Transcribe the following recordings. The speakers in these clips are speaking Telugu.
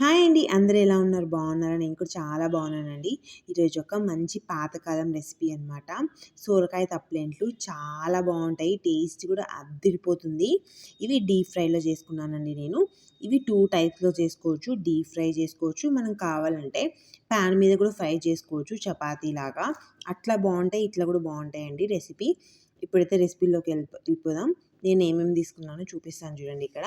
హాయ్ అండి. అందరూ ఎలా ఉన్నారు? బాగున్నారా? నేను కూడా చాలా బాగున్నానండి. ఈరోజు ఒక మంచి పాతకాలం రెసిపీ అనమాట సోరకాయ తప్పలేంట్లు చాలా బాగుంటాయి. టేస్ట్ కూడా అద్దిరిపోతుంది ఇవి డీప్ ఫ్రైలో చేసుకున్నానండి నేను. ఇవి టూ టైప్స్లో చేసుకోవచ్చు. డీప్ ఫ్రై చేసుకోవచ్చు. మనం కావాలంటే ప్యాన్ మీద కూడా ఫ్రై చేసుకోవచ్చు చపాతీ లాగా అట్లా బాగుంటాయి ఇట్లా కూడా బాగుంటాయండి రెసిపీ. ఇప్పుడైతే రెసిపీలోకి వెళ్ళి వెళ్ళిపోదాం. నేను ఏమేమి తీసుకున్నానో చూపిస్తాను చూడండి ఇక్కడ.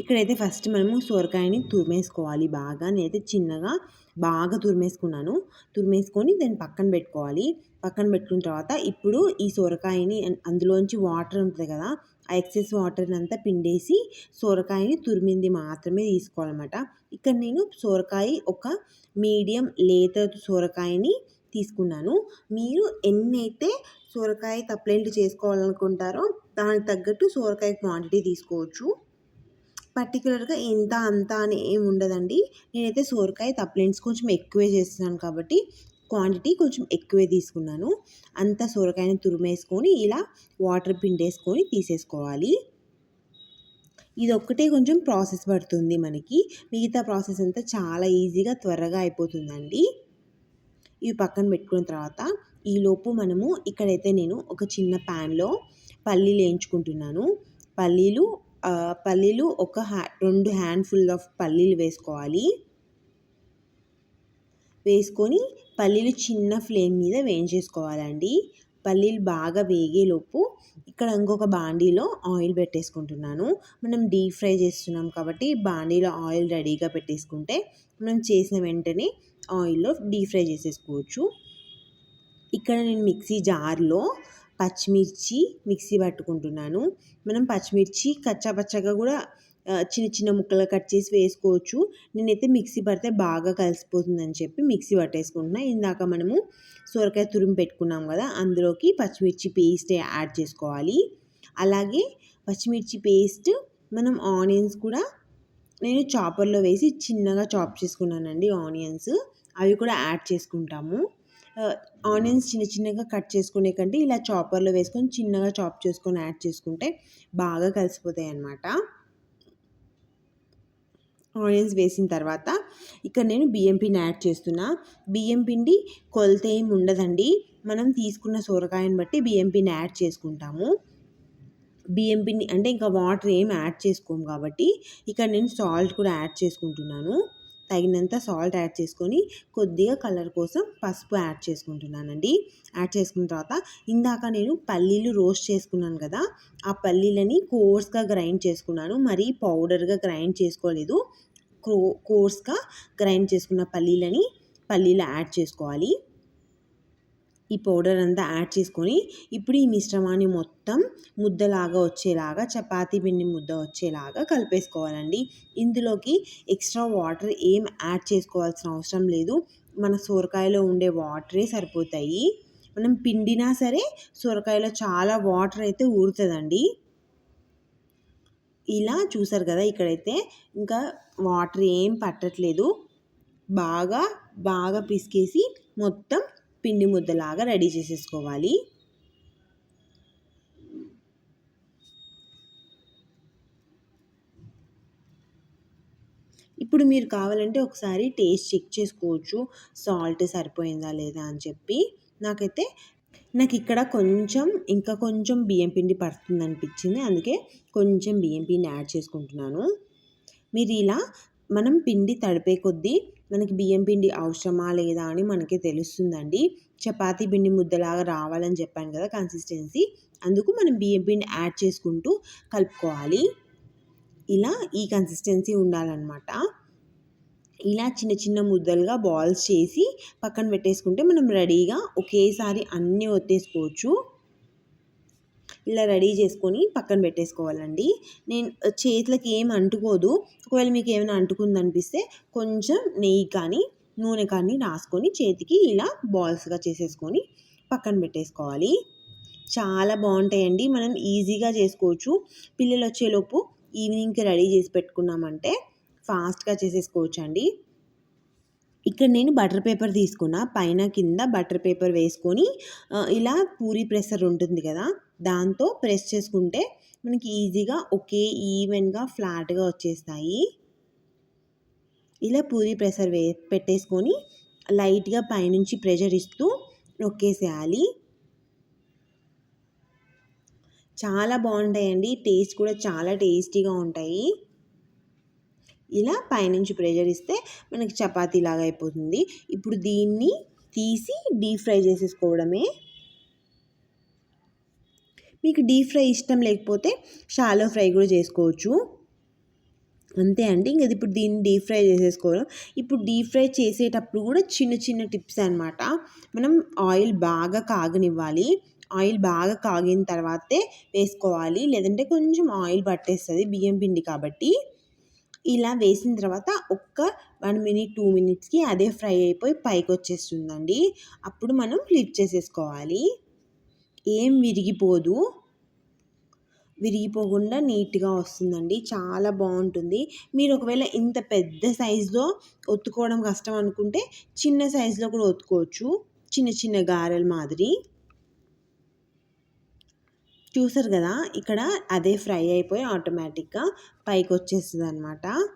ఇక్కడైతే ఫస్ట్ మనము సొరకాయని తురిమేసుకోవాలి బాగా. నేనైతే చిన్నగా బాగా తురిమేసుకున్నాను. తురిమేసుకొని దాన్ని పక్కన పెట్టుకోవాలి. పక్కన పెట్టుకున్న తర్వాత ఇప్పుడు ఈ సొరకాయని అందులోంచి వాటర్ ఉంటుంది కదా ఆ ఎక్సెస్ వాటర్ని అంతా పిండేసి సొరకాయని తురిమింది మాత్రమే తీసుకోవాలన్నమాట. ఇక్కడ నేను సొరకాయ ఒక మీడియం లేత సొరకాయని తీసుకున్నాను. మీరు ఎన్నైతే సొరకాయ తప్పలేంటి చేసుకోవాలనుకుంటారో దానికి తగ్గట్టు సొరకాయ క్వాంటిటీ తీసుకోవచ్చు. పర్టికులర్గా ఇంత అంత అని ఏమి ఉండదండి. నేనైతే సోరకాయ తప్లెంట్స్ కొంచెం ఎక్కువే చేస్తున్నాను కాబట్టి క్వాంటిటీ కొంచెం ఎక్కువే తీసుకున్నాను. అంత సోరకాయని తురిమేసుకొని ఇలా వాటర్ పిండేసుకొని తీసేసుకోవాలి. ఇది ఒక్కటే కొంచెం ప్రాసెస్ పడుతుంది మనకి. మిగతా ప్రాసెస్ అంతా చాలా ఈజీగా త్వరగా అయిపోతుందండి. ఇవి పక్కన పెట్టుకున్న తర్వాత ఈలోపు మనము ఇక్కడైతే నేను ఒక చిన్న ప్యాన్లో పల్లీలు వేయించుకుంటున్నాను. పల్లీలు పల్లీలు ఒక హ్యా రెండు హ్యాండ్ఫుల్ ఆఫ్ పల్లీలు వేసుకోవాలి. వేసుకొని పల్లీలు చిన్న ఫ్లేమ్ మీద వేయించేసుకోవాలండి. పల్లీలు బాగా వేగేలోపు ఇక్కడ ఇంకొక బాండీలో ఆయిల్ పెట్టేసుకుంటున్నాను. మనం డీప్ ఫ్రై చేస్తున్నాం కాబట్టి బాండీలో ఆయిల్ రెడీగా పెట్టేసుకుంటే మనం చేసిన వెంటనే ఆయిల్లో డీప్ ఫ్రై చేసేసుకోవచ్చు. ఇక్కడ నేను మిక్సీ జార్లో పచ్చిమిర్చి మిక్సీ పట్టుకుంటున్నాను. మనం పచ్చిమిర్చి కచ్చా పచ్చగా కూడా చిన్న చిన్న ముక్కలు కట్ చేసి వేసుకోవచ్చు. నేనైతే మిక్సీ పడితే బాగా కలిసిపోతుందని చెప్పి మిక్సీ పట్టేసుకుంటున్నా. ఇందాక మనము సొరకాయ తురిమి పెట్టుకున్నాం కదా అందులోకి పచ్చిమిర్చి పేస్ట్ యాడ్ చేసుకోవాలి. అలాగే పచ్చిమిర్చి పేస్ట్ మనం ఆనియన్స్ కూడా నేను చాపర్లో వేసి చిన్నగా చాప్ చేసుకున్నానండి ఆనియన్స్. అవి కూడా యాడ్ చేసుకుంటాము. ఆనియన్స్ చిన్న చిన్నగా కట్ చేసుకునే కంటే ఇలా చాపర్లో వేసుకొని చిన్నగా చాప్ చేసుకొని యాడ్ చేసుకుంటే బాగా కలిసిపోతాయి అన్నమాట. ఆనియన్స్ వేసిన తర్వాత ఇక్కడ నేను బియ్యం పిండి యాడ్ చేస్తున్నా. బియ్యం పిండి కొలత ఏమి ఉండదండి. మనం తీసుకున్న సొరకాయని బట్టి బియ్యం పిండి యాడ్ చేసుకుంటాము. బియ్యం పిండి అంటే ఇంకా వాటర్ ఏం యాడ్ చేసుకోము కాబట్టి ఇక్కడ నేను సాల్ట్ కూడా యాడ్ చేసుకుంటున్నాను. తగినంత సాల్ట్ యాడ్ చేసుకొని కొద్దిగా కలర్ కోసం పసుపు యాడ్ చేసుకుంటున్నానండి. యాడ్ చేసుకున్న తర్వాత ఇందాక నేను పల్లీలు రోస్ట్ చేసుకున్నాను కదా ఆ పల్లీలని కోర్స్గా గ్రైండ్ చేసుకున్నాను. మరీ పౌడర్గా గ్రైండ్ చేసుకోలేదు. కోర్స్గా గ్రైండ్ చేసుకున్న పల్లీలని పల్లీలు యాడ్ చేసుకోవాలి. ఈ పౌడర్ అంతా యాడ్ చేసుకొని ఇప్పుడు ఈ మిశ్రమాన్ని మొత్తం ముద్దలాగా వచ్చేలాగా చపాతీ పిండి ముద్ద వచ్చేలాగా కలిపేసుకోవాలండి. ఇందులోకి ఎక్స్ట్రా వాటర్ ఏం యాడ్ చేసుకోవాల్సిన అవసరం లేదు. మన సొరకాయలో ఉండే వాటరే సరిపోతాయి. మనం పిండినా సరే సొరకాయలో చాలా వాటర్ అయితే ఊరుతుందండి. ఇలా చూసారు కదా ఇక్కడైతే ఇంకా వాటర్ ఏం పట్టట్లేదు. బాగా బాగా పిసికేసి మొత్తం పిండి ముద్దలాగా రెడీ చేసేసుకోవాలి. ఇప్పుడు మీరు కావాలంటే ఒకసారి టేస్ట్ చెక్ చేసుకోవచ్చు. సాల్ట్ సరిపోయిందా లేదా అని చెప్పి. నాకైతే నాకు ఇక్కడ కొంచెం ఇంకా కొంచెం బియ్యం పిండి పడుతుంది అనిపించింది అందుకే కొంచెం బియ్యం పిండి యాడ్ చేసుకుంటున్నాను. మీరు ఇలా మనం పిండి తడిపే కొద్దీ మనకి బియ్యం పిండి అవసరమా లేదా అని మనకి తెలుస్తుందండి. చపాతీ పిండి ముద్దలాగా రావాలని చెప్పాను కదా కన్సిస్టెన్సీ. అందుకు మనం బియ్యం పిండి యాడ్ చేసుకుంటూ కలుపుకోవాలి. ఇలా ఈ కన్సిస్టెన్సీ ఉండాలన్నమాట. ఇలా చిన్న చిన్న ముద్దలుగా బాల్స్ చేసి పక్కన పెట్టేసుకుంటే మనం రెడీగా ఒకేసారి అన్నీ ఒత్తేసుకోవచ్చు. ఇలా రెడీ చేసుకొని పక్కన పెట్టేసుకోవాలండి. నేను చేతులకి ఏం అంటుకోదు. ఒకవేళ మీకు ఏమైనా అంటుకుంది అనిపిస్తే కొంచెం నెయ్యి కానీ నూనె కానీ రాసుకొని చేతికి ఇలా బాల్స్గా చేసేసుకొని పక్కన పెట్టేసుకోవాలి. చాలా బాగుంటాయండి. మనం ఈజీగా చేసుకోవచ్చు. పిల్లలు వచ్చేలోపు ఈవినింగ్కి రెడీ చేసి పెట్టుకున్నామంటే ఫాస్ట్గా చేసేసుకోవచ్చు అండి ఇక్కడ నేను బటర్ పేపర్ తీసుకున్న. పైన కింద బటర్ పేపర్ వేసుకొని ఇలా పూరి ప్రెసర్ ఉంటుంది కదా దాంతో ప్రెస్ చేసుకుంటే మనకి ఈజీగా ఒకే ఈవెన్గా ఫ్లాట్గా వచ్చేస్తాయి. ఇలా పూరి ప్రెషర్ వే పెట్టేసుకొని లైట్గా పైనుంచి ప్రెషర్ ఇస్తూ నొక్కేసేయాలి. చాలా బాగుంటాయండి. టేస్ట్ కూడా చాలా టేస్టీగా ఉంటాయి. ఇలా పైనుంచి ప్రెషర్ ఇస్తే మనకి చపాతీ లాగా అయిపోతుంది. ఇప్పుడు దీన్ని తీసి డీప్ ఫ్రై చేసేసుకోవడమే. మీకు డీప్ ఫ్రై ఇష్టం లేకపోతే షాలో ఫ్రై కూడా చేసుకోవచ్చు. అంతే అండి. ఇంక ఇప్పుడు దీన్ని డీప్ ఫ్రై చేసేసుకోవడం. ఇప్పుడు డీప్ ఫ్రై చేసేటప్పుడు కూడా చిన్న చిన్న టిప్స్ అనమాట మనం ఆయిల్ బాగా కాగనివ్వాలి. ఆయిల్ బాగా కాగిన తర్వాతే వేసుకోవాలి. లేదంటే కొంచెం ఆయిల్ పట్టేస్తుంది బియ్యం పిండి కాబట్టి. ఇలా వేసిన తర్వాత ఒక్క వన్ మినిట్ టూ మినిట్స్కి అదే ఫ్రై అయిపోయి పైకి వచ్చేస్తుందండి అప్పుడు మనం ఫ్లిప్ చేసేసుకోవాలి. ఏం విరిగిపోదు. విరిగిపోకుండా నీట్గా వస్తుందండి. చాలా బాగుంటుంది. మీరు ఒకవేళ ఇంత పెద్ద సైజులో ఒత్తుకోవడం కష్టం అనుకుంటే చిన్న సైజులో కూడా ఒత్తుకోవచ్చు. చిన్న చిన్న గారెల మాదిరి. చూసారు కదా? ఇక్కడ అదే ఫ్రై అయిపోయి ఆటోమేటిక్గా పైకి వచ్చేస్తుంది అనమాట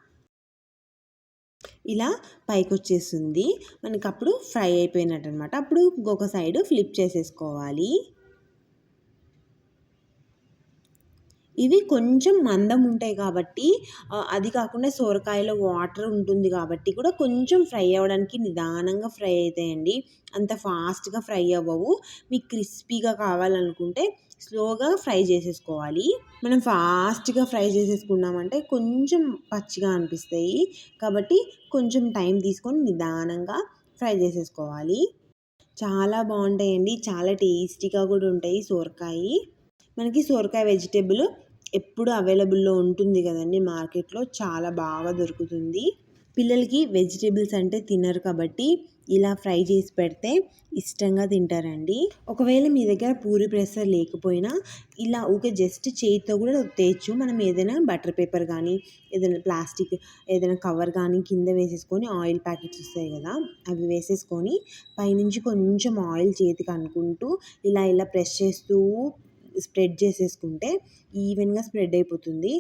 ఇలా పైకి వచ్చేస్తుంది మనకి అప్పుడు ఫ్రై అయిపోయినట్టు అనమాట అప్పుడు ఇంకొక సైడ్ ఫ్లిప్ చేసేసుకోవాలి. ఇవి కొంచెం మందం ఉంటాయి కాబట్టి అది కాకుండా సోరకాయలో వాటర్ ఉంటుంది కాబట్టి కూడా కొంచెం ఫ్రై అవ్వడానికి నిదానంగా ఫ్రై అవుతాయండి. అంత ఫాస్ట్గా ఫ్రై అవ్వవు. మీకు క్రిస్పీగా కావాలనుకుంటే స్లోగా ఫ్రై చేసేసుకోవాలి. మనం ఫాస్ట్గా ఫ్రై చేసేసుకున్నామంటే కొంచెం పచ్చిగా అనిపిస్తాయి. కాబట్టి కొంచెం టైం తీసుకొని నిదానంగా ఫ్రై చేసేసుకోవాలి. చాలా బాగుంటాయండి. చాలా టేస్టీగా కూడా ఉంటాయి సోరకాయ. మనకి సోరకాయ వెజిటేబుల్ ఎప్పుడు అవైలబుల్లో ఉంటుంది కదండి మార్కెట్లో. చాలా బాగా దొరుకుతుంది. పిల్లలకి వెజిటేబుల్స్ అంటే తినరు కాబట్టి ఇలా ఫ్రై చేసి పెడితే ఇష్టంగా తింటారండి. ఒకవేళ మీ దగ్గర పూరి ప్రెసర్ లేకపోయినా ఇలా ఊకే జస్ట్ చేతితో కూడా తేచ్చు. మనం ఏదైనా బటర్ పేపర్ కానీ ఏదైనా ప్లాస్టిక్ ఏదైనా కవర్ కానీ కింద వేసేసుకొని ఆయిల్ ప్యాకెట్స్ వస్తాయి కదా అవి వేసేసుకొని పైనుంచి కొంచెం ఆయిల్ చేతికి అనుకుంటూ ఇలా ఇలా ప్రెస్ చేస్తూ స్ప్రెడ్ చేసేసుకుంటే ఈవెన్గా స్ప్రెడ్ అయిపోతుంది.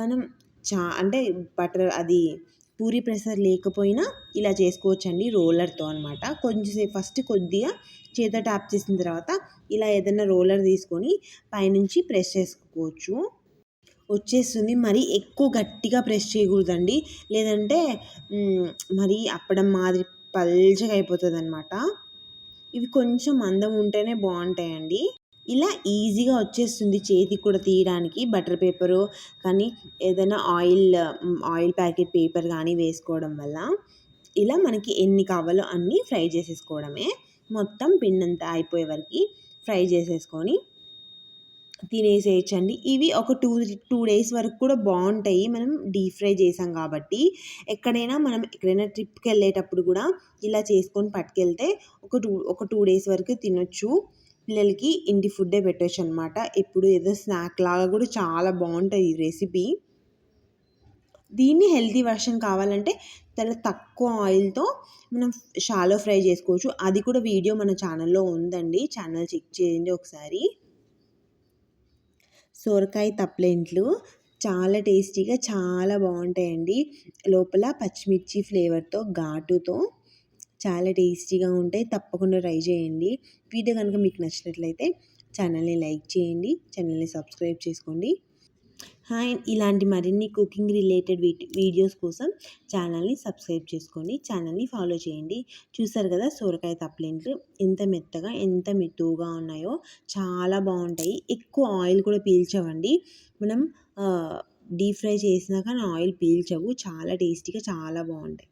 మనం చా అంటే బటర్ అది పూరి ప్రెషర్ లేకపోయినా ఇలా చేసుకోవచ్చండి రోలర్తో అనమాట కొంచెంసేపు ఫస్ట్ కొద్దిగా చేత ట్యాప్ చేసిన తర్వాత ఇలా ఏదైనా రోలర్ తీసుకొని పైనుంచి ప్రెస్ చేసుకోవచ్చు. వచ్చేస్తుంది. మరి ఎక్కువ గట్టిగా ప్రెస్ చేయకూడదండి. లేదంటే మరి అప్పడం మాదిరి పల్చగా అయిపోతుంది అనమాట ఇవి కొంచెం మందం ఉంటేనే బాగుంటాయండి. ఇలా ఈజీగా వచ్చేస్తుంది చేతికి కూడా తీయడానికి బటర్ పేపరు కానీ ఏదైనా ఆయిల్ ఆయిల్ ప్యాకెట్ పేపర్ కానీ వేసుకోవడం వల్ల ఇలా మనకి ఎన్ని కావాలో అన్నీ ఫ్రై చేసేసుకోవడమే. మొత్తం పిండంతా అయిపోయే వరకు ఫ్రై చేసేసుకొని తినేసేయచ్చండి. ఇవి ఒక టూ టూ డేస్ వరకు కూడా బాగుంటాయి. మనం డీప్ ఫ్రై చేసాం కాబట్టి ఎక్కడైనా మనం ఎక్కడైనా ట్రిప్కి వెళ్ళేటప్పుడు కూడా ఇలా చేసుకొని పట్టుకెళ్తే ఒక టూ ఒక టూ డేస్ వరకు తినొచ్చు. పిల్లలకి ఇంటి ఫుడ్డే పెట్టచ్చు అనమాట ఇప్పుడు ఏదో స్నాక్ లాగా కూడా చాలా బాగుంటుంది ఈ రెసిపీ. దీన్ని హెల్తీ వర్షన్ కావాలంటే చాలా తక్కువ ఆయిల్తో మనం షాలో ఫ్రై చేసుకోవచ్చు. అది కూడా వీడియో మన ఛానల్లో ఉందండి. ఛానల్ చెక్ చేయండి ఒకసారి. సొరకాయ తప్లెంట్లు చాలా టేస్టీగా చాలా బాగుంటాయండి. లోపల పచ్చిమిర్చి ఫ్లేవర్తో ఘాటుతో చాలా టేస్టీగా ఉంటాయి. తప్పకుండా ట్రై చేయండి. వీడియో కనుక మీకు నచ్చినట్లయితే ఛానల్ని లైక్ చేయండి. ఛానల్ని సబ్స్క్రైబ్ చేసుకోండి. అండ్ ఇలాంటి మరిన్ని కుకింగ్ రిలేటెడ్ వీడియోస్ కోసం ఛానల్ని సబ్స్క్రైబ్ చేసుకోండి. ఛానల్ని ఫాలో చేయండి. చూసారు కదా సొరకాయ తప్పలేంట్లు ఎంత మెత్తగా ఎంత మెత్తుగా ఉన్నాయో. చాలా బాగుంటాయి. ఎక్కువ ఆయిల్ కూడా పీల్చవండి. మనం డీప్ ఫ్రై చేసినాక ఆయిల్ పీల్చవు. చాలా టేస్టీగా చాలా బాగుంటాయి.